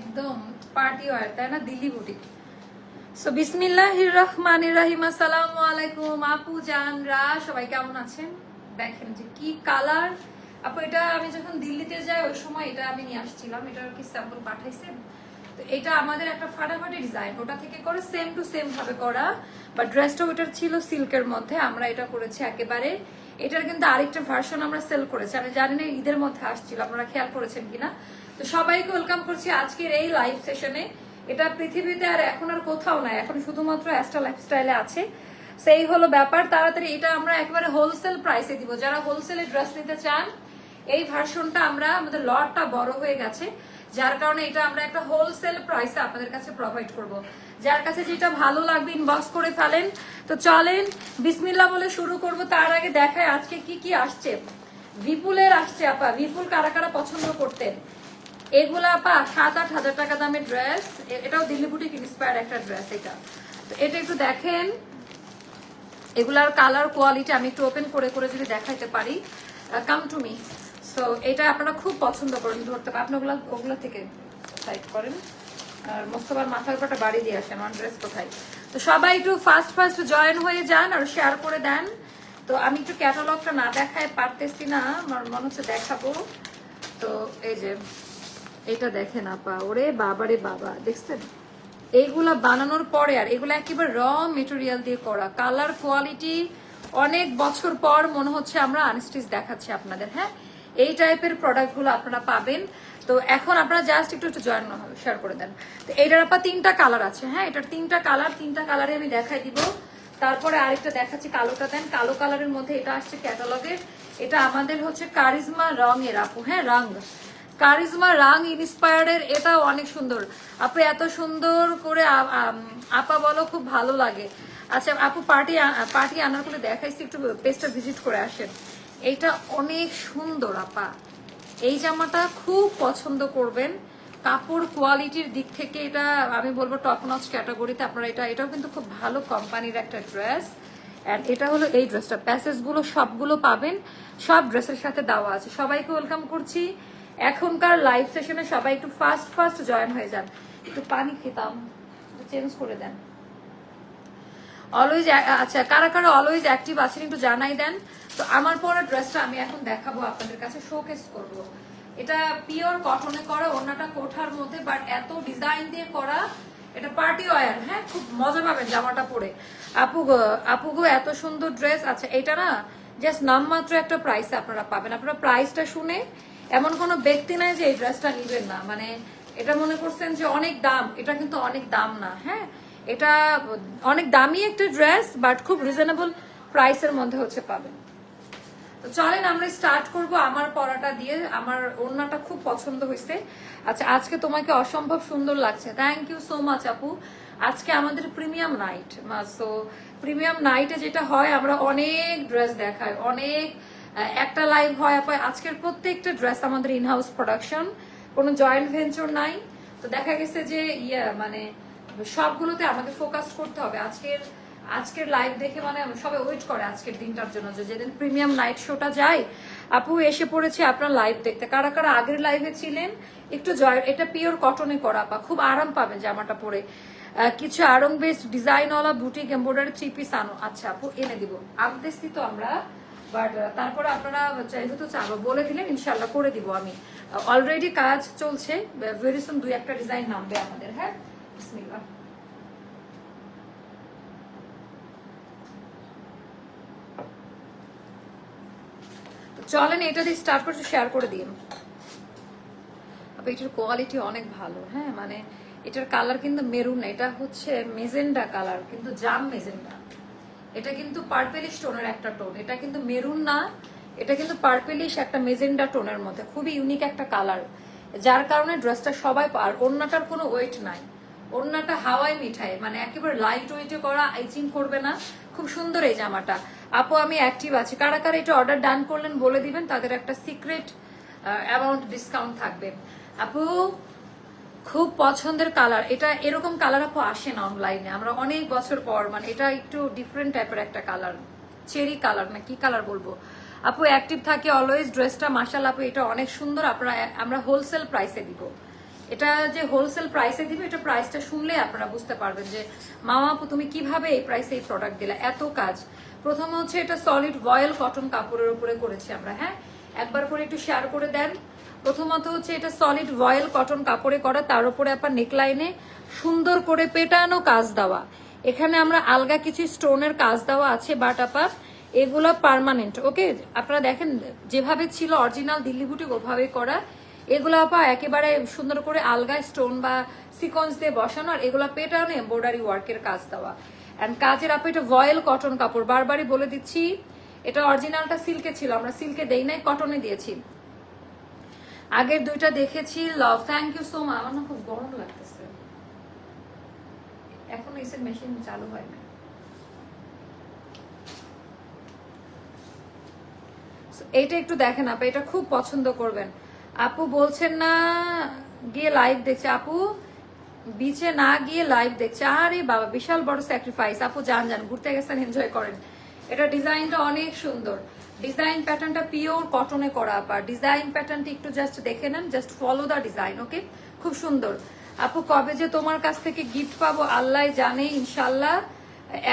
একদম party war তাই না? দিল্লি বুটিক সো বিসমিল্লাহির রহমানির রহিম, আসসালামু আলাইকুম। আপু জানরা সবাই কেমন আছেন? দেখেন যে কি কালার আপু, এটা আমি যখন দিল্লিতে যাই, ওই সময় এটা আমি নিয়ে আসছিলাম। এটার কি স্যাম্পল পাঠাইছেন তো এটা আমাদের একটা ফাটাফাটি ডিজাইন ওটা থেকে করে সেম টু সেম ভাবে করা। বা ড্রেসটা ওটার ছিল সিল্কের মধ্যে। আমরা এটা করেছি একেবারে। এটার কিন্তু আরেকটা ভার্সন আমরা সেল করেছি। আমি জানি না, ঈদের মধ্যে আসছিল। আপনারা খেয়াল করেছেন কিনা? তো সবাইকে ওয়েলকাম করছি আজকের এই লাইভ সেশনে এটা পৃথিবীতে আর এখন আর কোথাও নাই, এখন শুধুমাত্র অ্যাস্ট্রা লাইফস্টাইলে আছে। সেই হলো ব্যাপার, তাড়াতাড়ি এটা আমরা একেবারে হোলসেল প্রাইসে দিব। যারা হোলসেলে ড্রেস নিতে চান, এই ভার্সনটা আমরা, আমাদের লটটা বড় হয়ে গেছে। যার কারণে এটা আমরা একটা হোলসেল প্রাইসে আপনাদের কাছে প্রোভাইড করব। যার কাছে যেটা ভালো লাগবে ইনবক্স করে ফেলেন। তো চলেন বিসমিল্লা বলে শুরু করব। তার আগে দেখায় আজকে কি কি আসছে। বিপুলের আসছে, আপা। বিপুল কারা কারা পছন্দ করতেন? এগুলা আপা সাত আট হাজার টাকা দামের ড্রেস এটাও দিল্লি বুটিক ইন্সপায়ার একটা ড্রেস এটা। তো এটা একটু দেখেন। এগুলার কালার কোয়ালিটি আমি একটু ওপেন করে করে যদি দেখাইতে পারি কাম টু মি সো এটা আপনারা খুব পছন্দ করেন, ধরতে পারেন। আপনি ওগুলা, ওগুলো থেকে সাইড করেন। আর মোস্তফার মাথার উপরটা বাড়ি দিয়ে আসেন, আমার ড্রেস কোথায়? তো সবাই একটু ফার্স্ট ফার্স্ট জয়েন হয়ে যান আর শেয়ার করে দেন। তো আমি একটু ক্যাটালগটা না দেখায় পারতেছি না, আমার মনে হচ্ছে দেখাবো। তো এই যে এটা দেখেন আপা, ওরে বাবারে বাবা, দেখছেন? এইগুলা বানানোর পরে আর এগুলো একেবারে র মেটেরিয়াল দিয়ে করা। কালার কোয়ালিটি অনেক বছর পর মনে হচ্ছে আমরা আনস্টিচ দেখাচ্ছি আপনাদের হ্যাঁ? এই টাইপের প্রোডাক্টগুলো আপনারা পাবেন। তো এখন আপনারা জাস্ট একটু একটু জয়েন শেয়ার করে দেন। তো এইটার আপা তিনটা কালার আছে হ্যাঁ? এটার তিনটা কালার তিনটা কালারে আমি দেখাই দিব। তারপরে আরেকটা দেখাচ্ছি কালোটা দেন কালো কালারের মধ্যে এটা আসছে ক্যাটালগের এটা আমাদের হচ্ছে কারিজমা রঙের আপু হ্যাঁ? রং কারিজমা রাং ইন্সপায়ার্ডের এটা অনেক সুন্দর। আপু, এত সুন্দর করে আপা বলো, খুব ভালো লাগে। আচ্ছা আপু, পার্টি পার্টি আনার করে দেখাইছি, একটু পেজটা ভিজিট করে আসেন। এইটা অনেক সুন্দর, আপা। এই জামাটা খুব পছন্দ করবেন। কাপড় কোয়ালিটির দিক থেকে এটা, আমি বলব টপ নচ ক্যাটাগরিতে আপনারা এটা, এটাও কিন্তু খুব ভালো কোম্পানির একটা ড্রেস অ্যান্ড এটা হলো এই ড্রেসটা প্যাসেজগুলো সবগুলো পাবেন। সব ড্রেসের সাথে দেওয়া আছে। সবাইকে ওয়েলকাম করছি। এখনকার লাইভ সেশনে সবাই একটু ফাস্ট ফাস্ট জয়েন হয়ে যান। একটু পানি খেতাম চেঞ্জ করে দেন। অলওয়েজ আচ্ছা কারা কারা অলওয়েজ অ্যাক্টিভ আছেন একটু জানাই দেন। তো আমার পরা ড্রেসটা আমি এখন দেখাবো আপনাদের কাছে শোকেস করব। এটা পিওর কটনে করা ওনাটা কোঠার মধ্যে বাট এত ডিজাইন দিয়ে করা, এটা পার্টি ওয়ার হ্যাঁ খুব মজা পাবেন জামাটা পরে। আপু গো আপু গো, এত সুন্দর ড্রেস আচ্ছা এটা না জাস্ট নামমাত্র একটা প্রাইসে আপনারা পাবেন। আপনারা প্রাইসটা শুনে এমন কোনো ব্যক্তি নাই যে এই ড্রেসটা নিবেন না। মানে এটা মনে করছেন যে অনেক দাম, এটা কিন্তু অনেক দাম না হ্যাঁ? এটা অনেক দামি একটা ড্রেস বাট খুব রিজনেবল প্রাইসের মধ্যে হচ্ছে পাবেন। তো চলেন আমরা স্টার্ট করব আমার পরাটা দিয়ে। আমার ওড়নাটা খুব পছন্দ হয়েছে। আচ্ছা আজকে তোমাকে অসম্ভব সুন্দর লাগছে। থ্যাংক ইউ সো মাচ আপু। আজকে আমাদের প্রিমিয়াম নাইট সো প্রিমিয়াম নাইটে যেটা হয়, আমরা অনেক ড্রেস দেখাই, অনেক একটা লাইভ হয় আপা আজকের প্রত্যেকটা ড্রেস আমাদের ইনহাউস প্রোডাকশন কোনো জয়েন্ট ভেঞ্চার নাই। তো দেখা গেছে যে, ইয়া মানে সবগুলোতে আমাকে ফোকাস করতে হবে। আজকের আজকের লাইভ দেখে মানে সবাই ওয়েট করে আজকের দিনটার জন্য যে যেদিন প্রিমিয়াম নাইট শোটা যায়, আপু এসে পড়েছে আপনার লাইভ দেখতে। কারা কারা আগের লাইভে ছিলেন, একটু জয় এটা পিওর কটনে করা পা খুব আরাম পাবেন জামাটা পরে। কিছু আরং বেস্ট ডিজাইনওয়ালা বুটিক এম্ব্রয়ডারি থ্রি পিস আনো। আচ্ছা আপু, এনে দিব। আনতেছি তো আমরা বাট তারপরে আপনারা যেহেতু চাবো, বলে দিলেন ইনশাল্লাহ করে দিব আমি। অলরেডি কাজ চলছে ভেরি সুন দুই একটা ডিজাইন নামবে আমাদের হ্যাঁ? চলেন, এটা দিয়ে স্টার্ট করতে শেয়ার করে দিন এটার কোয়ালিটি অনেক ভালো হ্যাঁ? মানে এটার কালার কিন্তু মেরুন এটা হচ্ছে মেজেন্ডা কালার কিন্তু জাম মেজেন্ডা। এটা কিন্তু পার্পেলিশ টোনের একটা টোন এটা কিন্তু মেরুন না, এটা কিন্তু পার্পেলিশ একটা মেজেন্ডা টোনের মধ্যে। খুবই ইউনিক একটা কালার যার কারণে ড্রেসটা সবাই আর ওড়নাটার কোনো ওয়েট নাই। ওড়নাটা হাওয়াই মিঠাই মানে একেবারে লাইট ওয়েটে করা আইচিং করবে না। খুব সুন্দর এই জামাটা। আপু, আমি অ্যাক্টিভ আছি। কারা কারা এটা অর্ডার ডান করলেন বলে দিবেন, তাদের একটা সিক্রেট অ্যামাউন্ট ডিসকাউন্ট থাকবে। আপু খুব পছন্দের কালার এটা এরকম কালার আপু আসে না অনলাইনে আমরা অনেক বছর পর মানে এটা একটু ডিফারেন্ট টাইপের একটা কালার চেরি কালার না কি কালার বলব? আপু অ্যাক্টিভ থাকে অলওয়েজ ড্রেসটা মার্শাল আপু, এটা অনেক সুন্দর। আপনারা, আমরা হোলসেল প্রাইসে দিব। এটা যে হোলসেল প্রাইসে দিবে, এটা প্রাইসটা শুনলে আপনারা বুঝতে পারবেন যে, মামা আপু, তুমি কীভাবে এই প্রাইসে এই প্রোডাক্ট দিলে? এত কাজ। প্রথম হচ্ছে এটা সলিড ভয়েল কটন কাপড়ের উপরে করেছি আমরা হ্যাঁ? একবার করে একটু শেয়ার করে দেন। প্রথমত হচ্ছে এটা সলিড ভয়েল কটন কাপড়ে করা, তার উপরে আপনার নেকলাইনে সুন্দর করে পেটানো কাজ দেওয়া। এখানে আমরা আলগা কিছু স্টোনের কাজ দেওয়া আছে বাট আপা এগুলো পার্মানেন্ট ওকে আপনারা দেখেন, যেভাবে ছিল অরিজিনাল দিল্লি বুটি ওভাবে করা, এগুলো আপা একেবারে সুন্দর করে আলগা স্টোন বা সিকোয়েন্স দিয়ে বসানো, আর এগুলো পেটানো এম্ব্রয়ডারি ওয়ার্কের কাজ দেওয়া। অ্যান্ড কাজের আপা এটা ভয়েল কটন কাপড়, বারবারই বলে দিচ্ছি, এটা অরিজিনালটা সিল্কে ছিল, আমরা সিল্কে দেই নাই কটনে দিয়েছি। আগের দুইটা দেখেছি love thank you so much আমার না খুব গরম লাগতেছে। এখনও এসে মেশিন চালু হয় না এইটা একটু দেখেন আপু, এটা খুব পছন্দ করবেন। আপু বলছেন না, গিয়ে লাইভ দেখছে। আপু বিচে না গিয়ে লাইভ দেখছে। আরে বাবা, বিশাল বড় স্যাক্রিফাইস আপু, যান যান, ঘুরতে গেছেন এনজয় করেন। এটা ডিজাইনটা অনেক সুন্দর। ডিজাইন প্যাটার্নটা পিওর কটনে করা আপা ডিজাইন প্যাটার্নটা একটু জাস্ট দেখে নেন just follow the design okay খুব সুন্দর। আপু, কবে যে তোমার কাছ থেকে গিফট পাবো, আল্লাহ জানে ইনশাল্লাহ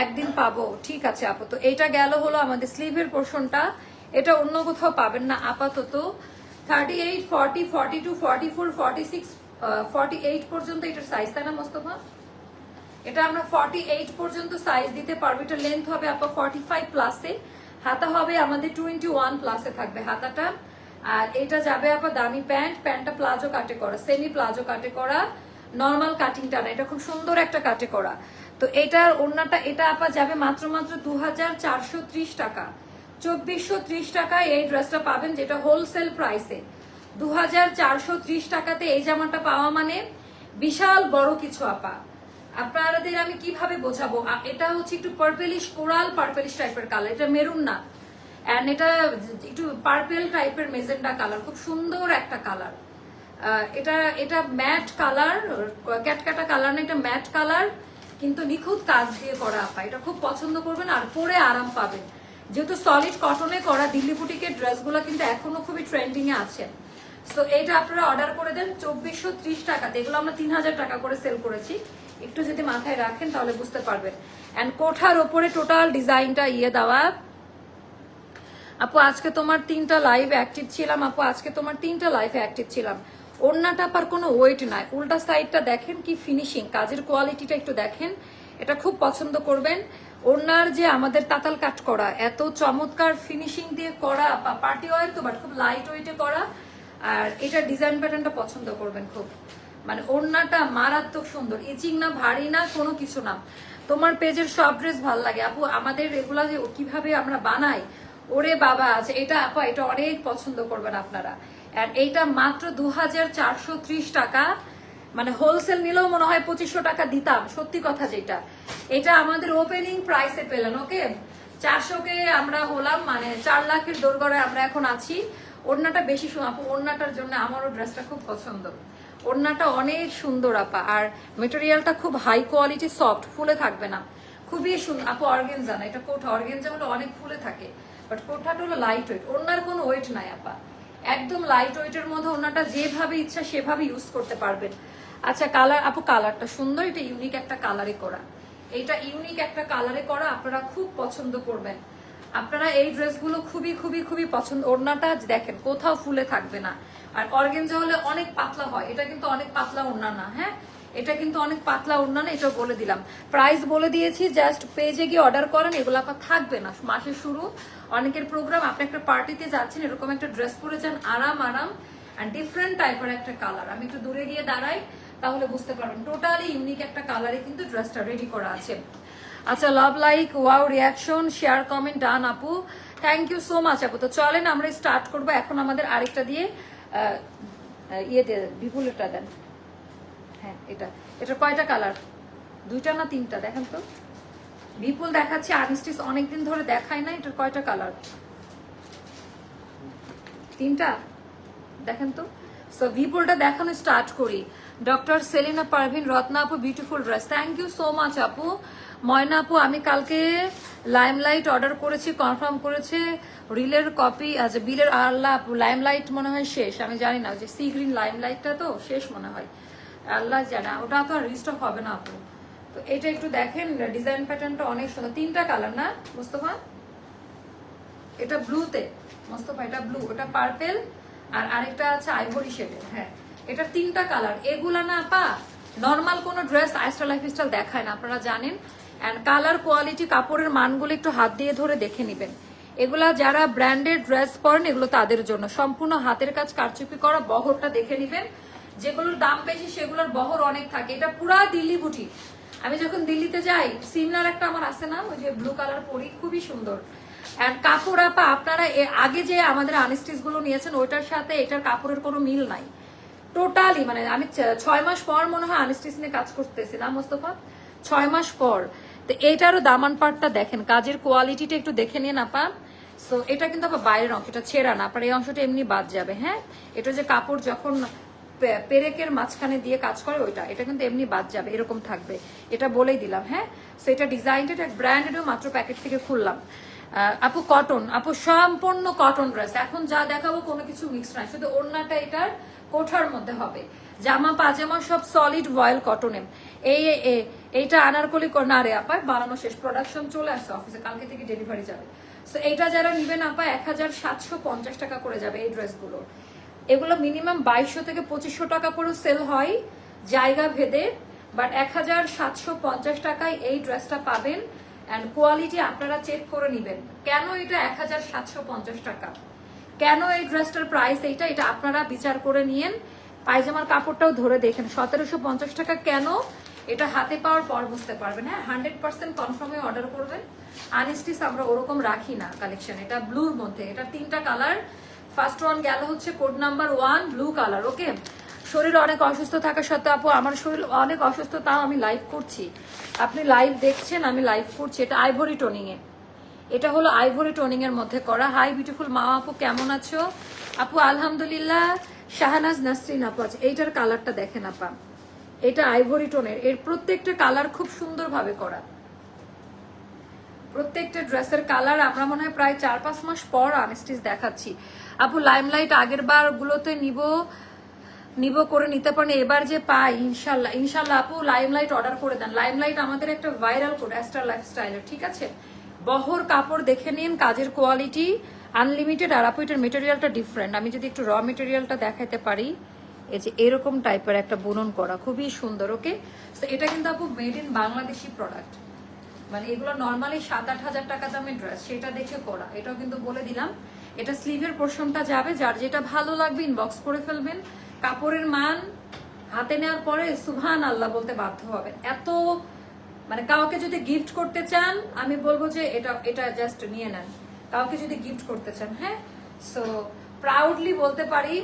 একদিন পাবো। ঠিক আছে, আপু, তো এটা গেল হলো আমাদের স্লিভের পোর্শনটা এটা অন্য কোথাও পাবেন না, আপাতত। Thirty eight forty forty two forty four forty six forty eight পর্যন্ত এটার সাইজ তাই না, মোস্তফা? এটা আমরা ফর্টি এইট পর্যন্ত সাইজ দিতে পারব। এটা লেন্থ হবে আপা ফর্টি ফাইভ প্লাসে হাতা হবে আমাদের টোয়েন্টি ওয়ান প্লাসে থাকবে হাতাটা। আর এটা যাবে আপা দামি প্যান্ট, প্যান্টটা প্লাজো কাটে করা সেমি প্লাজো কাটে করা নর্মাল কাটিংটা না এটা খুব সুন্দর একটা কাটে করা। তো এটার ওড়নাটা, এটা আপা যাবে মাত্র মাত্র দু হাজার চারশো ত্রিশ টাকা। চব্বিশশো ত্রিশ টাকায় এই ড্রেসটা পাবেন, যেটা হোলসেল প্রাইসে দু হাজার চারশো ত্রিশ টাকাতে এই জামাটা পাওয়া মানে বিশাল বড় কিছু আপা। আপনাদের আমি কীভাবে বোঝাবো? এটা হচ্ছে একটু পার্পেলিশ কোরাল পার্পেলিশ টাইপের কালার এটা মেরুন না। অ্যান্ড এটা একটু পার্পেল টাইপের মেজেন্ডা কালার খুব সুন্দর একটা কালার এটা এটা ম্যাট কালার ক্যাটকাটা কালার না, এটা ম্যাট কালার কিন্তু নিখুঁত কাজ দিয়ে করা আপা। এটা খুব পছন্দ করবেন আর পরে আরাম পাবেন। যেহেতু সলিড কটনে করা দিল্লি বুটিকের ড্রেসগুলো কিন্তু এখনও খুবই ট্রেন্ডিং এ আছে। সো এটা আপনারা অর্ডার করে দেন। চব্বিশশো টাকাতে এগুলো আমরা তিন হাজার টাকা করে সেল করেছি। একটু যদি মাথায় রাখেন তাহলে বুঝতে পারবেন। অ্যান্ড কোঠার ওপরে টোটাল ডিজাইনটা ইয়ে দেওয়া। আপু, আজকে তোমার তিনটা লাইভ অ্যাক্টিভ ছিলাম। আপু, আজকে তোমার তিনটা লাইভে অ্যাক্টিভ ছিলাম। ওড়নাটা পার কোনো ওয়েট নাই। উল্টা সাইডটা দেখেন কি ফিনিশিং কাজের কোয়ালিটিটা একটু দেখেন। এটা খুব পছন্দ করবেন। ওড়নার যে আমাদের তাতাল কাট করা, এত চমৎকার ফিনিশিং দিয়ে করা বা পার্টি ওয়ার তো বাট খুব লাইট ওয়েটে করা। আর এটা ডিজাইন প্যাটার্নটা পছন্দ করবেন খুব। মানে ওড়নাটা মারাত্মক সুন্দর। ইচিং না, ভারী না, কোনো কিছু না। তোমার পেজের সব ড্রেস ভালো লাগে। আপু, আমাদের রেগুলার কীভাবে আমরা বানাই, ওরে বাবা আছে এটা আপা, এটা অনেক পছন্দ করবেন আপনারা। আর এইটা মাত্র দু হাজার চারশো ত্রিশ টাকা। মানে হোলসেল নিলেও মনে হয় পঁচিশশো টাকা দিতাম, সত্যি কথা যেটা। এটা আমাদের ওপেনিং প্রাইসে পেলেন, ওকে? চারশোকে আমরা হলাম মানে চার লাখের দোরগড়ে আমরা এখন আছি। ওড়নাটা বেশি আপু, ওড়নাটার জন্য আমারও ড্রেসটা খুব পছন্দ। ওড়নাটা অনেক সুন্দর, আপা। আর মেটেরিয়ালটা খুব হাই কোয়ালিটি সফট ফুলে থাকবে না। খুবই সুন্দর আপু অর্গেনজা না, এটা কোঠা অর্গেনজা হলো অনেক ফুলে থাকে। বাট কোঠাটা হলো লাইট ওয়েট ওড়নার কোনো ওয়েট নাই, আপা। একদম লাইট ওয়েটের মধ্যে ওড়নাটা যেভাবে ইচ্ছা সেভাবে ইউজ করতে পারবেন। আচ্ছা কালার আপু কালারটা সুন্দর, এটা ইউনিক একটা কালারে করা। এটা ইউনিক একটা কালারে করা, আপনারা খুব পছন্দ করবেন। আপনারা এই ড্রেসগুলো খুবই খুবই খুবই পছন্দ। ওড়নাটা দেখেন, কোথাও ফুলে থাকবে না। আর অর্গেঞ্জা হলে অনেক পাতলা হয়। এটা কিন্তু অনেক পাতলা ওড়না না হ্যাঁ? এটা কিন্তু অনেক পাতলা ওড়না না এটা বলে দিলাম। প্রাইস বলে দিয়েছি জাস্ট পেজে গিয়ে অর্ডার করেন, এগুলো আপনার থাকবে না। মাসের শুরু, অনেকের প্রোগ্রাম আপনি একটা পার্টিতে যাচ্ছেন, এরকম একটা ড্রেস পরে যান, আরাম আরাম অ্যান্ড ডিফারেন্ট টাইপের একটা কালার আমি একটু দূরে গিয়ে দাঁড়াই, তাহলে বুঝতে পারবেন। টোটালি ইউনিক একটা কালারে কিন্তু ড্রেসটা রেডি করা আছে। আচ্ছা love like wow reaction share comment done আপু। থ্যাংক ইউ সো মাচ আপু। তো চলেন, আমরা স্টার্ট করব। এখন আমাদের আরেকটা দিয়ে ইয়ে দিয়ে, বিপুলেরটা দেন। হ্যাঁ এটা। এটা কয়টা কালার দুইটা না তিনটা? দেখেন তো। বিপুল দেখাচ্ছে আনস্টিচ অনেকদিন ধরে দেখায় না, এটার কয়টা কালার তিনটা? দেখেন তো। সো বিপুলটা দেখানো স্টার্ট করি। ডক্টর সেলিনা পারভিন রত্না আপু beautiful dress thank you so much আপু ময়না আপু আমি কালকে লাইমলাইট অর্ডার করেছি কনফার্ম করেছে। রিলের কপি আচ্ছা বিলের আল্লাহ আপু লাইমলাইট মনে হয় শেষ। আমি জানি না যে সি গ্রিন লাইমলাইটটা তো, শেষ মনে হয়। আল্লাহ জানা, ওটা তো আর রিস্টক হবে না আপু তো এটা একটু দেখেন ডিজাইন প্যাটার্নটা অনেক সুন্দর। তিনটা কালার না, মোস্তফা? এটা ব্লুতে মোস্তফা, এটা ব্লু ওটা পার্পেল আর আরেকটা আছে আইভরি শেডের হ্যাঁ। এটা তিনটা কালার। এগুলা না পা নর্মাল কোনো ড্রেস আইস্টাইল লাইফস্টাইল দেখায় না, আপনারা জানেন। অ্যান্ড কালার কোয়ালিটি কাপড়ের মানগুলো একটু হাত দিয়ে ধরে দেখে নেবেন। এগুলা যারা ব্র্যান্ডেড ড্রেস পরেন, এগুলো তাদের জন্য। সম্পূর্ণ হাতের কাজ, কারচুপি করা, বহরটা দেখে নেবেন। যেগুলোর দাম বেশি, সেগুলোর বহর অনেক থাকে। এটা পুরা দিল্লি বুটি আমি যখন দিল্লিতে যাই সিমলার একটা আমার আছে না, ওই যে ব্লু কালার পরি, খুবই সুন্দর। অ্যান্ড কাপড় আপা, আপনারা আগে যে আমাদের আনস্টিচগুলো নিয়েছেন, ওইটার সাথে এটার কাপড়ের কোনো মিল নাই। টোটালি মানে আমি ছয় মাস পর মনে হয় আনস্টিচ নিয়ে কাজ করতেছি, না মোস্তফা? ছয় মাস পর। তো এইটারও দামান পার্টটা দেখেন, কাজের কোয়ালিটিটা একটু দেখে নিন আপা। সো এটা কিন্তু আবার বাইরের অংশ, এটা ছেঁড়া না আপনার এই অংশটা এমনি বাদ যাবে হ্যাঁ? এটা যে কাপড় যখন পেরেকের মাঝখানে দিয়ে কাজ করে, ওইটা, এটা কিন্তু এমনি বাদ যাবে, এরকম থাকবে। এটা বলেই দিলাম হ্যাঁ? সো এটা ডিজাইনটা এটা ব্র্যান্ডেডও মাত্র প্যাকেট থেকে খুললাম। আপু কটন আপু সম্পূর্ণ কটন ড্রেস এখন যা দেখাবো কোনো কিছু মিক্স নাই, শুধু ওড়নাটা এটার কোঠার মধ্যে হবে। জামা, পাজামা সব সলিড ভয়েল কটনে এই এইটা আনারকলি না রে আপা, বানানো শেষ। প্রোডাকশন চলে আসছে অফিসে কালকে থেকে ডেলিভারি যাবে। সো এইটা যারা নিবেন আপা এক হাজার সাতশো পঞ্চাশ টাকা করে যাবে এই ড্রেসগুলো এগুলো মিনিমাম বাইশশো থেকে পঁচিশশো টাকা করে সেল হয়, জায়গা ভেদে। বাট এক হাজার সাতশো পঞ্চাশ টাকায় এই ড্রেসটা পাবেন। অ্যান্ড কোয়ালিটি আপনারা চেক করে নেবেন। কেন এটা এক হাজার সাতশো পঞ্চাশ টাকা? কেন এই ড্রেসটার প্রাইস এইটা? এটা আপনারা বিচার করে নিয়েন। পায়জামার কাপড়টাও ধরে দেখেন। সতেরোশো পঞ্চাশ টাকা কেন এটা হাতে পাওয়ার পর বুঝতে পারবেন। হ্যাঁ হান্ড্রেড পার্সেন্ট কনফার্মে অর্ডার করবেন। আনিস্টিস আমরা ওরকম রাখি না কালেকশন এটা ব্লুর মধ্যে। এটা তিনটা কালার ফার্স্ট ওয়ান গেল হচ্ছে code number one blue colour okay শরীর অনেক অসুস্থ থাকা সত্ত্বেও আপু, আমার শরীর অনেক অসুস্থ, তাও আমি লাইভ করছি। আপনি লাইভ দেখছেন, আমি লাইভ করছি। এটা আইভরি টোনিং এ এটা হলো আইভরি টোনিং এর মধ্যে করা। হাই বিউটিফুল মা আপু, কেমন আছো? আপু, আলহামদুলিল্লাহ, শাহানাজ নাসরিন আপু আছে। এইটার কালারটা দেখেন আপা। এটা আইভরি টোনের। এর প্রত্যেকটা কালার খুব সুন্দরভাবে করা। প্রত্যেকটা ড্রেসের কালার আমরা মনে হয় প্রায় চার পাঁচ মাস পর আনস্টিচ দেখাচ্ছি। আপু, লাইমলাইট আগের বার গুলোতে নিব নিব করে নিতে পারেন। এবার যে পাই, ইনশাল্লাহ। ইনশাল্লাহ আপু, লাইমলাইট অর্ডার করে দেন। লাইমলাইট আমাদের একটা ভাইরাল কোড অ্যাস্টার লাইফস্টাইলের ঠিক আছে? বহর কাপড় দেখে নিন, কাজের কোয়ালিটি আনলিমিটেড আর আপু এটার মেটেরিয়ালটা ডিফারেন্ট আমি যদি একটু র মেটেরিয়ালটা দেখাতে পারি, এই যে এরকম টাইপের একটা বুনন করা, খুবই সুন্দর ওকে তো এটা কিন্তু আপু মেড ইন বাংলাদেশি প্রোডাক্ট মানে এগুলো নর্মালি সাত আট হাজার টাকা দামের ড্রেস সেটা দেখে করা। এটাও কিন্তু বলে দিলাম। এটা স্লিভের পোর্শনটা যাবে, যার যেটা ভালো লাগবে ইনবক্স করে ফেলবেন। কাপড়ের মান হাতে নেওয়ার পরে সুভান আল্লাহ বলতে বাধ্য হবেন। এত মানে কাউকে যদি গিফট করতে চান, আমি বলব যে এটা এটা জাস্ট নিয়ে নেন। কাউকে যদি গিফট করতে চান হ্যাঁ? সো প্রাউডলি বলতে পারি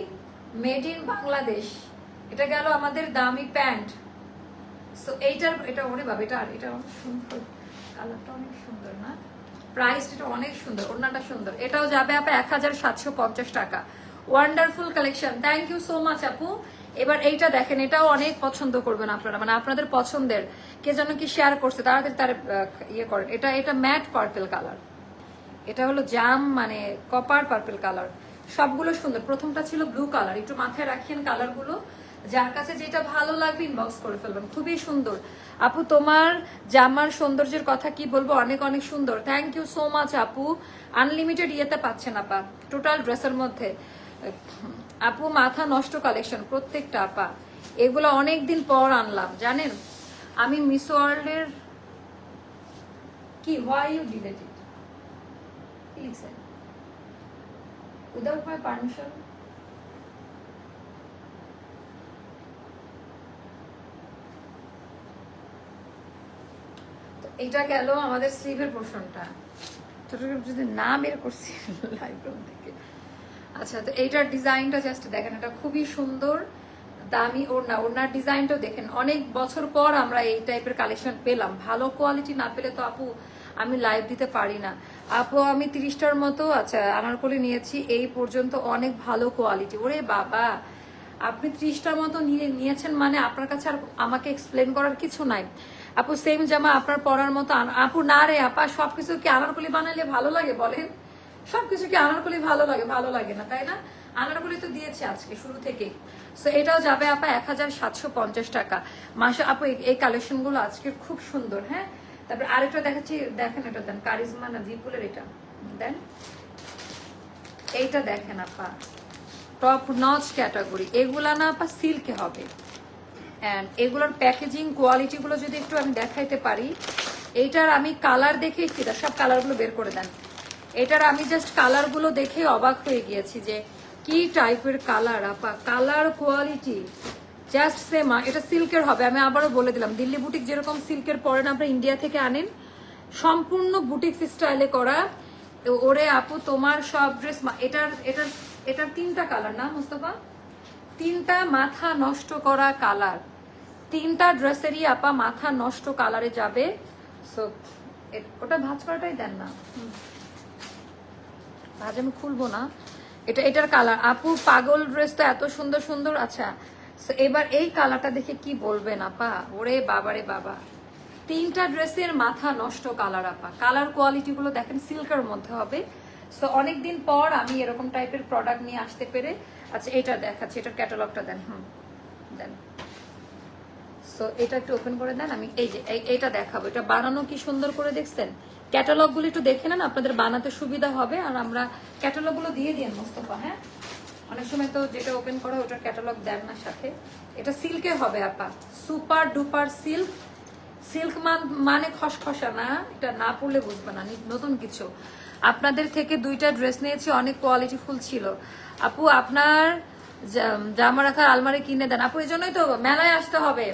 মেড ইন বাংলাদেশ, এটা গেল আমাদের দামি প্যান্ট। সো এইটার, এটা ওরে বাবা, এটা এটা অনেক সুন্দর। কালারটা অনেক সুন্দর না? প্রাইস এটা অনেক সুন্দর, ওড়নাটা সুন্দর। এটাও যাবে আপা এক হাজার সাতশো পঞ্চাশ টাকা। Wonderful collection thank you so much আপু। এবার এইটা দেখেন, এটাও অনেক পছন্দ করবেন আপনারা মানে আপনাদের পছন্দের, কে যেন কি শেয়ার করছে, তাড়াতাড়ি তার ইয়ে করেন। এটা এটা ম্যাট পার্পেল কালার এটা হলো জাম মানে কপার পার্পেল কালার সবগুলো সুন্দর। প্রথমটা ছিল ব্লু কালার একটু মাথায় রাখিয়েন কালারগুলো যার কাছে যেটা ভালো লাগবে ইনবক্স করে ফেলবেন। খুবই সুন্দর। আপু, তোমার জামার সৌন্দর্যের কথা কি বলব? অনেক অনেক সুন্দর। থ্যাংক ইউ সো মাচ আপু। আনলিমিটেড ইয়েতে পাচ্ছেন, আপা। টোটাল ড্রেসের মধ্যে। আপু, মাথা নষ্ট কালেকশন প্রত্যেকটা আপা। এগুলো অনেক দিন পর আনলাম, জানেন? আমি মিস ওয়ার্ল্ডের কি হোয়াই ইউ ডিলেট ইট কি এটা গেল আমাদের স্লিভের পোর্শনটা ছোট যদি না বের করছি লাইভ থেকে। আচ্ছা তো এইটার ডিজাইনটা জাস্ট দেখেন, এটা খুবই সুন্দর, দামি ওড়না। ওড়নার ডিজাইনটাও দেখেন, অনেক বছর পর আমরা এই টাইপের কালেকশন পেলাম। ভালো কোয়ালিটি না পেলে তো আপু, আমি লাইভ দিতে পারি না। আপু, আমি তিরিশটার মতো আচ্ছা আনারকলি নিয়েছি, এই পর্যন্ত অনেক ভালো কোয়ালিটি ওরে বাবা, আপনি ত্রিশটার মতো নিয়ে, নিয়েছেন মানে আপনার কাছে আর আমাকে এক্সপ্লেন করার কিছু নাই। আপু সেম জামা আপনার পরার মতো আপু, না রে, আপা, সবকিছু কি আনারকলি বানালে ভালো লাগে বলেন? সবকিছু কি আনারকলি ভালো লাগে? ভালো লাগে না, তাই না? আনারকলি তো দিয়েছে আজকে, শুরু থেকে সো এটাও যাবে আপা এক হাজার সাতশো পঞ্চাশ টাকা। মাসে আপু, এই- এই কালেকশনগুলো আজকে খুব সুন্দর হ্যাঁ? তারপর আরেকটা দেখাচ্ছি, দেখেন এটা দেন, কারিজমা না জিপুলের এটা? দেন। এইটা দেখেন আপা। টপ নচ ক্যাটাগরি এগুলা না আপা সিল্কে হবে। অ্যান্ড এগুলোর প্যাকেজিং কোয়ালিটিগুলো যদি একটু আমি দেখাইতে পারি, এইটার আমি কালার দেখেই ফিদা সব কালারগুলো বের করে দেন। এটার আমি জাস্ট কালারগুলো দেখে অবাক হয়ে গিয়েছি যে কি টাইপের কালার আপা? কালার কোয়ালিটি জাস্ট সেম এটা সিল্কের হবে, আমি আবারও বলে দিলাম। দিল্লি বুটিক যেরকম সিল্কের পরেন আপনারা ইন্ডিয়া থেকে আনেন, সম্পূর্ণ বুটিক স্টাইলে করা। ওরে আপু, তোমার সব ড্রেস এটার এটার এটার তিনটা কালার না, মুস্তফা? তিনটা মাথা নষ্ট করা কালার তিনটা ড্রেসেরই আপা মাথা নষ্ট কালারে যাবে। সো ওটা ভাজ করাটাই দেন না। ভাজ আমি খুলবো না। এটা, এটার কালার আপু, পাগল ড্রেস তো এত সুন্দর সুন্দর। আচ্ছা এবার এই কালারটা দেখে কি বলবেন আপা? ওরে বাবারে বাবা। তিনটা ড্রেসের মাথা নষ্ট কালার আপা। কালার কোয়ালিটি গুলো দেখেন সিল্কের মধ্যে হবে। সো অনেকদিন পর আমি এরকম টাইপের প্রোডাক্ট নিয়ে আসতে পেরে আচ্ছা এটা দেখাচ্ছি, এটার ক্যাটালগটা দেন, হুম, দেন। সো এটা একটু ওপেন করে দেন, আমি এই যে এইটা দেখাবো। এটা বানানো কি সুন্দর করে দেখছেন? ক্যাটালগগুলো একটু দেখে নেন, আপনাদের বানাতে সুবিধা হবে, আর আমরা ক্যাটালগগুলো দিয়ে দিন মোস্তফা হ্যাঁ? অনেক সময় তো যেটা ওপেন করা ওটার ক্যাটালগ দেন না সাথে। এটা সিল্কে হবে, আপা। সুপার ডুপার সিল্ক সিল্ক মানে খসখসা না, এটা না পড়লে বুঝবে না নতুন কিছু। আপনাদের থেকে দুইটা ড্রেস নিয়েছি, অনেক কোয়ালিটি ফুল ছিল। আপু, আপনার জামা রাখার আলমারি কিনে দেন। আপু, এই জন্যই তো মেলায় আসতে হবে।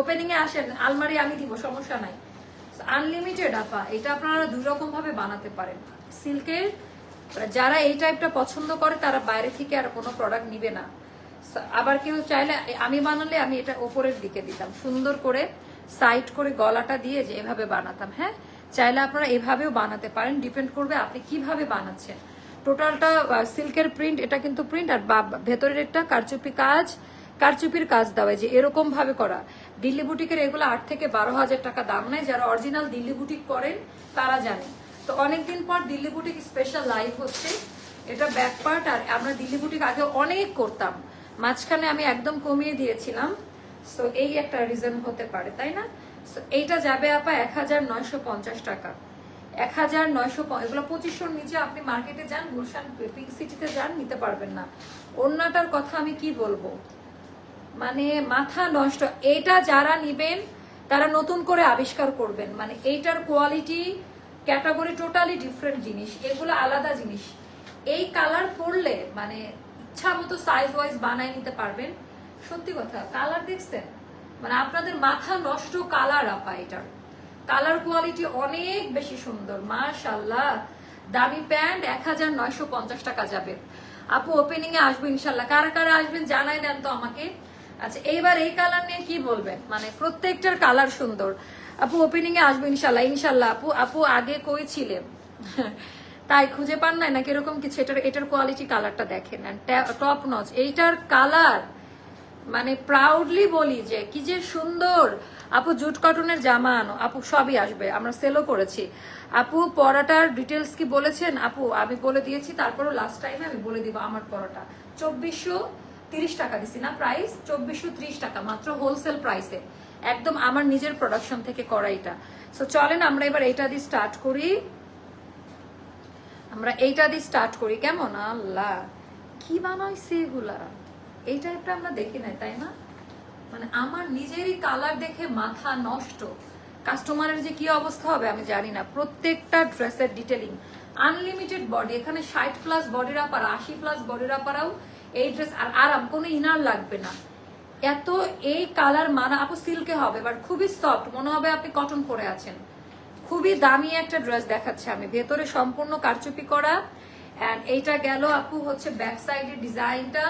ওপেনিং এ আসেন, আলমারি আমি দিব, সমস্যা নাই। আনলিমিটেড আপা এটা আপনারা দুই রকম ভাবে বানাতে পারেন। সিল্কের, যারা এই টাইপটা পছন্দ করে, তারা বাইরে থেকে আর কোনো প্রোডাক্ট নিবে না। আবার কেউ চাইলে আমি বানালে আমি এটা ওপরের দিকে দিতাম। সুন্দর করে সাইড করে গলাটা দিয়ে যে এভাবে বানাতাম হ্যাঁ? চাইলে আপনারা এভাবেও বানাতে পারেন। ডিপেন্ড করবে আপনি কীভাবে বানাচ্ছেন। টোটালটা সিল্কের প্রিন্ট এটা কিন্তু প্রিন্ট আর ভেতরের একটা কারচুপি কাজ কারচুপির কাজ দেওয়া যে এরকম ভাবে করা। দিল্লি বুটিকের এগুলো আট থেকে বারো হাজার টাকা দাম নেয়। যারা অরিজিনাল দিল্লি বুটিক করেন তারা জানেন তো অনেকদিন পর দিল্লি বুটিক স্পেশাল লাইভ হচ্ছে। এটা ব্যাক পার্ট আর আমরা দিল্লি বুটিক আগে অনেক করতাম। মাঝখানে আমি একদম কমিয়ে দিয়েছিলাম। সো এই একটা রিজন হতে পারে তাই না? So, এইটা যাবে আপা এক হাজার নয়শো পঞ্চাশ টাকা। এক হাজার নয়শো এগুলো পঁচিশশোর নিচে আপনি মার্কেটে যান গুলশান পিঙ্ক সিটিতে যান নিতে পারবেন না। অন্যটার কথা আমি কি বলব? মানে মাথা নষ্ট, এটা যারা নিবেন, তারা নতুন করে আবিষ্কার করবেন। মানে এইটার কোয়ালিটি ক্যাটাগরি টোটালি ডিফারেন্ট জিনিস, এগুলো আলাদা জিনিস। এই কালার পরলে মানে ইচ্ছা মতো সাইজ ওয়াইজ বানায় নিতে পারবেন। সত্যি কথা কালার দেখছেন? মানে আপনাদের মাথা নষ্ট কালার আপা এটার। কালার কোয়ালিটি অনেক বেশি সুন্দর মাশাল্লাহ দামি প্যান্ট এক হাজার নয়শো পঞ্চাশ টাকা যাবে। আপু ওপেনিং এ আসব ইনশাল্লাহ কারা কারা আসবেন জানাই দেন তো আমাকে। আচ্ছা এইবার এই কালার নিয়ে কি বলবেন? মানে প্রত্যেকটার কালার সুন্দর। আপু ওপেনিং এ আসব ইনশাল্লাহ ইনশাল্লাহ। আপু আপু আগে কই ছিলেন তাই খুঁজে পান নাই? নাকি এরকম কিছু? এটার এটার কোয়ালিটি কালারটা দেখেন। টপ নচ এইটার কালার মানে প্রাউডলি বলি যে, কি যে সুন্দর। আপু, জুট কটনের জামা আনো। আপু, সবই আসবে। আমরা সেলও করেছি। আপু, পরাটার ডিটেলস কি বলেছেন? আপু, আমি বলে দিয়েছি, তারপরও লাস্ট টাইমে আমি বলে দিব আমার পরাটা। চব্বিশশো তিরিশ টাকা দিছি না প্রাইস চব্বিশশো ত্রিশ টাকা, মাত্র হোলসেল প্রাইসে একদম আমার নিজের প্রোডাকশন থেকে করা এটা সো চলেন আমরা এবার এইটা দিয়ে স্টার্ট করি। আমরা এইটা দিয়ে স্টার্ট করি। কেমন? আল্লাহ, কি বানাইছে এগুলা? এই টাইপটা আমরা দেখি নাই, তাই না? মানে আমার নিজেরই কালার দেখে মাথা নষ্ট। কাস্টমারের যে কি অবস্থা হবে আমি জানি না। প্রত্যেকটা ড্রেসের ডিটেলিং আনলিমিটেড বডি এখানে ষাট প্লাস বডির আপার আশি প্লাস বডির আপারাও এই ড্রেস আর আরাম কোনো ইনার লাগবে না। এত এই কালার মানা আপু সিল্কে হবে বাট খুবই সফট মনে হবে আপনি কটন পরে আছেন। খুবই দামি একটা ড্রেস দেখাচ্ছে আমি। ভেতরে সম্পূর্ণ কারচুপি করা এন্ড এইটা গেল আপু হচ্ছে ব্যাক সাইডের ডিজাইনটা।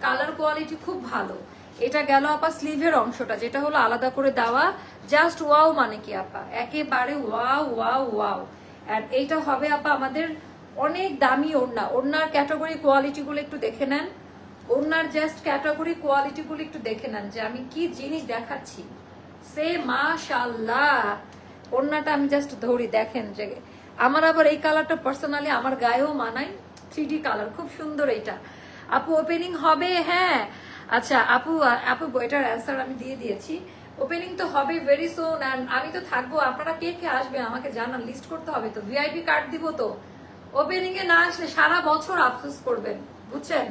কালার কোয়ালিটি খুব ভালো। এটা গেল আপা স্লিভের অংশটা, যেটা হলো আলাদা করে দেওয়া। জাস্ট ওয়াও মানে কি আপা? একেবারে ওয়াও ওয়াও ওয়াও এন্ড এইটা হবে আপা আমাদের অনেক দামি ওড়না। ওড়নার ক্যাটাগরি কোয়ালিটিগুলো একটু দেখে নেন। ওড়নার জাস্ট ক্যাটাগরি কোয়ালিটিগুলো একটু দেখে নেন যে আমি কি জিনিস দেখাচ্ছি। সে মাশাল্লাহ ওড়নাটা আমি জাস্ট ধরি, দেখেন যে আমার আবার এই কালারটা পার্সোনালি আমার গায়েও মানায়। থ্রি কালার খুব সুন্দর এটা। আপু ওপেনিং হবে হ্যাঁ। আচ্ছা আপু আপু, এটার অ্যান্সার আমি দিয়ে দিয়েছি। ওপেনিং তো হবে ভেরি সুন অ্যান্ড আমি তো থাকব। আপনারা কে কে আসবে আমাকে জানান লিস্ট করতে হবে তো। ভিআইপি কার্ড দিব তো। ওপেনিং এ না আসলে সারা বছর আফসোস করবেন, বুঝছেন?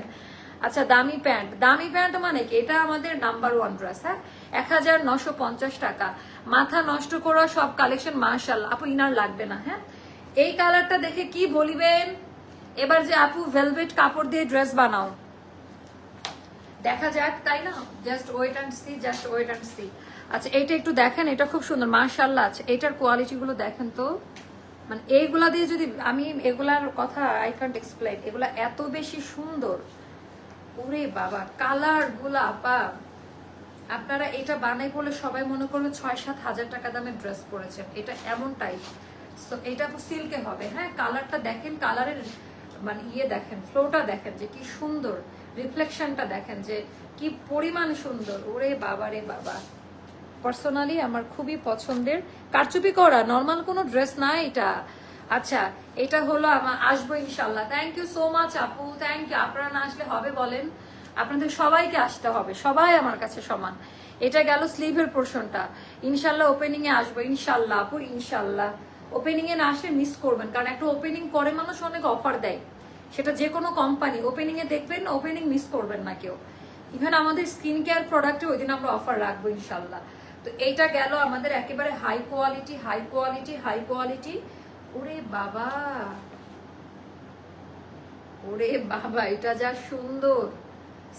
আচ্ছা দামি প্যান্ট। দামি প্যান্ট মানে কি? এটা আমাদের নাম্বার ওয়ান ড্রেস হ্যাঁ? এক হাজার নশো পঞ্চাশ টাকা। মাথা নষ্ট করা সব কালেকশন মার্শাল আপু, ইনার লাগবে না হ্যাঁ? এই কালারটা দেখে কি বলিবেন? এবার যে আপু ভেলভেট কাপড় দিয়ে ড্রেস বানাও। দেখা যাক, তাই না? Just wait and see just wait and see আচ্ছা এইটা একটু দেখেন, এটা খুব সুন্দর মার্শাল্লাহ আছে এটার কোয়ালিটি গুলো দেখেন তো। মানে এইগুলা দিয়ে যদি, আমি এগুলার কথা আই কান্ট এক্সপ্লেন এগুলা এত বেশি সুন্দর। ওরে বাবা, কালারগুলা আপা আপনারা এটা বানাই বলে সবাই মনে করবে ছয় সাত হাজার টাকা দামের ড্রেস পরেছেন। এটা এমন টাইপ তো এটা সিল্কে হবে হ্যাঁ? কালারটা দেখেন কালারের মানে ইয়ে দেখেন ফ্লোটা দেখেন যে কি সুন্দর। রিফ্লেকশনটা দেখেন যে কি পরিমাণ সুন্দর। ওরে বাবা রে বাবা। পার্সোনালি আমার খুবই পছন্দের। কারচুপি করা নর্মাল কোনো ড্রেস না এটা। আচ্ছা এটা হলো আমার, আসব ইনশাল্লাহ থ্যাংক ইউ সো মাচ আপু থ্যাংক ইউ আপনারা না আসলে হবে বলেন? আপনাদের সবাইকে আসতে হবে, সবাই আমার কাছে সমান। এটা গেল স্লিভের পোর্শনটা ইনশাল্লাহ ওপেনিং এ আসব ইনশাল্লাহ আপু ইনশাল্লাহ ওপেনিং এ না আসলে মিস করবেন, কারণ একটা ওপেনিং করে মানুষ অনেক অফার দেয়। সেটা যে কোনো কোম্পানি ওপেনিং এ দেখবেন ওপেনিং মিস করবেন না কেউ। ইভেন আমাদের স্কিন কেয়ার প্রোডাক্টে ওই দিন আমরা অফার রাখব ইনশাল্লাহ তো এইটা গেল আমাদের একেবারে high quality high quality high quality ওরে বাবা। ওরে বাবা, এটা যা সুন্দর।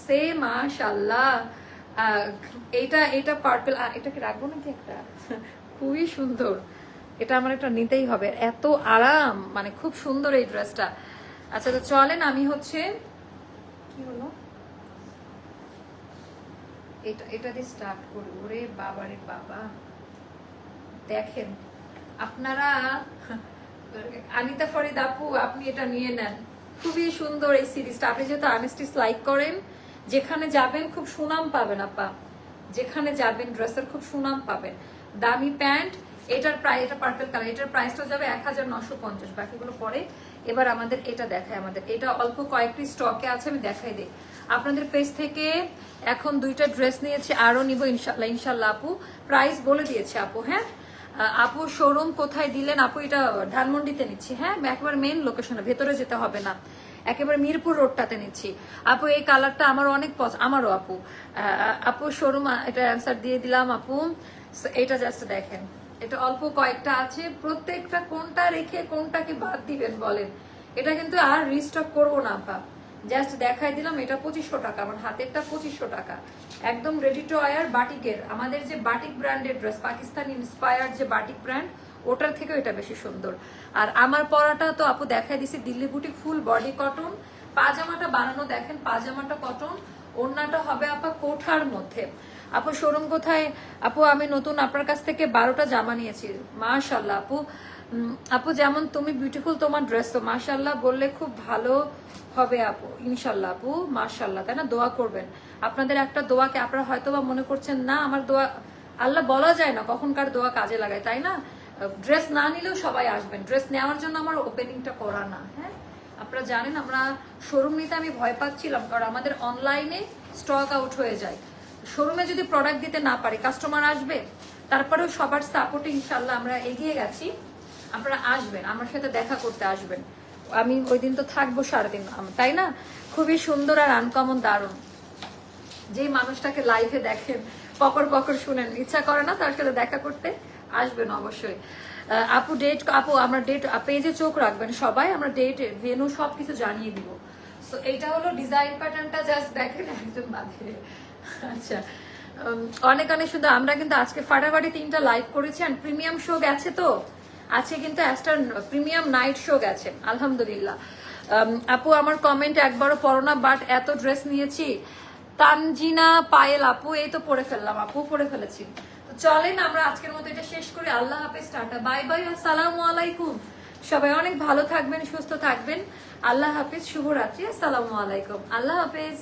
সে মাশাল্লাহ। এইটা এটা পার্পল এটাকে রাখব নাকি একটা? খুবই সুন্দর। এটা আমার একটা নিতেই হবে। এত আরাম মানে খুব সুন্দর এই ড্রেসটা আচ্ছা তো চলেন আমি হচ্ছে, কি হলো? এটা এটা দিয়ে স্টার্ট করি। ওরে বাবা রে বাবা। দেখেন, আপনারা আনিতা ফরিদ আপু, আপনি এটা নিয়ে নেন। খুবই সুন্দর এই সিরিজটা। আপনি যেহেতু আনেস্টিস লাইক করেন, যেখানে যাবেন খুব সুনাম পাবেন, আপা। যেখানে যাবেন ড্রেসের খুব সুনাম পাবেন। দামি প্যান্ট, এটার প্রায় এটা পার্পল কালার এটার প্রাইসটা যাবে এক হাজার নশো পঞ্চাশ। বাকিগুলো পরে এবার আমাদের এটা দেখায় আমাদের। এটা অল্প কয়েকটি স্টকে আছে, আমি দেখাই দিই। আপনাদের পেজ থেকে এখন দুইটা ড্রেস নিয়েছি আরও নিব ইনশাল্লাহ ইনশাল্লাহ আপু। প্রাইস বলে দিয়েছে আপু হ্যাঁ? আপু শোরুম কোথায় দিলেন? আপু, এটা ধানমন্ডিতে নিচ্ছি। হ্যাঁ একেবারে মেন লোকেশনে ভেতরে যেতে হবে না। একেবারে মিরপুর রোডটাতে নিচ্ছি। আপু, এই কালারটা আমার অনেক আমারও আপু। আপু শোরুম এটা অ্যান্সার দিয়ে দিলাম আপু। এটা জাস্ট দেখেন। এটা অল্প কয়েকটা আছে। প্রত্যেকটা কোনটা রেখে কোনটাকে বাদ দিবেন বলেন। এটা কিন্তু আর রিস্টক করব না আপা। জাস্ট দেখাই দিলাম, এটা পঁচিশশো টাকা। আমার হাতেরটা পঁচিশশো টাকা। একদম রেডি টু আয়ার বাটিকের। আমাদের যে বাটিক ব্র্যান্ডের ড্রেস পাকিস্তান ইন্সপায়ার যে বাটিক ব্র্যান্ড ওটার থেকেও এটা বেশি সুন্দর। আর আমার পরাটা তো আপু দেখাই দিছি, Delhi boutique full body cotton পাজামাটা বানানো দেখেন, পাজামাটা কটন ওড়নাটা হবে আপা কোঠার মধ্যে। আপু শোরুম কোথায়? আপু আমি নতুন আপনার কাছ থেকে বারোটা জামা নিয়েছি। মাশাল্লাহ আপু। আপু যেমন তুমি বিউটিফুল তোমার ড্রেস তো মাশাল্লাহ বললে খুব ভালো হবে আপু, ইনশাল্লাহ আপু, মাশাল্লাহ, তাই না? দোয়া করবেন। আপনাদের একটা দোয়াকে আপনারা হয়তো বা মনে করছেন, না, আমার দোয়া আল্লাহ বলা যায় না কখনকার দোয়া কাজে লাগায়, তাই না? ড্রেস না নিলেও সবাই আসবেন। ড্রেস নেওয়ার জন্য আমার ওপেনিংটা করা না হ্যাঁ? আপনারা জানেন, আমরা শোরুম নিতে আমি ভয় পাচ্ছিলাম, কারণ আমাদের অনলাইনে স্টক আউট হয়ে যায়। শোরুমে যদি প্রোডাক্ট দিতে না পারি কাস্টমার আসবে, তারপরেও সবার সাপোর্টে ইনশাল্লাহ আমরা এগিয়ে গেছি। আপনারা আসবেন, আমার সাথে দেখা করতে আসবেন। আমি ওই দিন তো থাকব সারাদিন তাই না? খুবই সুন্দর আর আনকমন দারুণ। যেই মানুষটাকে লাইভে দেখেন, পকর পকর শুনেন, ইচ্ছা করে না তার সাথে দেখা করতে? আসবেন অবশ্যই। আপু ডেট আপু, আমরা ডেট পেজে চোখ রাখবেন সবাই, আমরা ডেট ভেনু সব কিছু জানিয়ে দিব। সো এইটা হলো ডিজাইন প্যাটার্নটা জাস্ট দেখেন, একজন বাঁধে আচ্ছা অনেক অনেক শুধু আমরা কিন্তু আজকে ফাটাফাটি তিনটা লাইভ করেছি প্রিমিয়াম শো গেছে তো? আছে কিন্তু অ্যাস্টার প্রিমিয়াম নাইট শো গেছে, আলহামদুলিল্লাহ। আপু, আমার কমেন্ট একবারও পড়ো না বাট এত ড্রেস নিয়েছি। তানজিনা পায়েল, আপু, এই তো পরে ফেললাম, আপু পরে ফেলেছি। তো চলেন আমরা আজকের মতো এটা শেষ করি। আল্লাহ হাফেজ, টাটা, বাই বাই, আসসালামু আলাইকুম। সবাই অনেক ভালো থাকবেন, সুস্থ থাকবেন। আল্লাহ হাফেজ, শুভরাত্রি, আসসালামু আলাইকুম। আল্লাহ হাফেজ।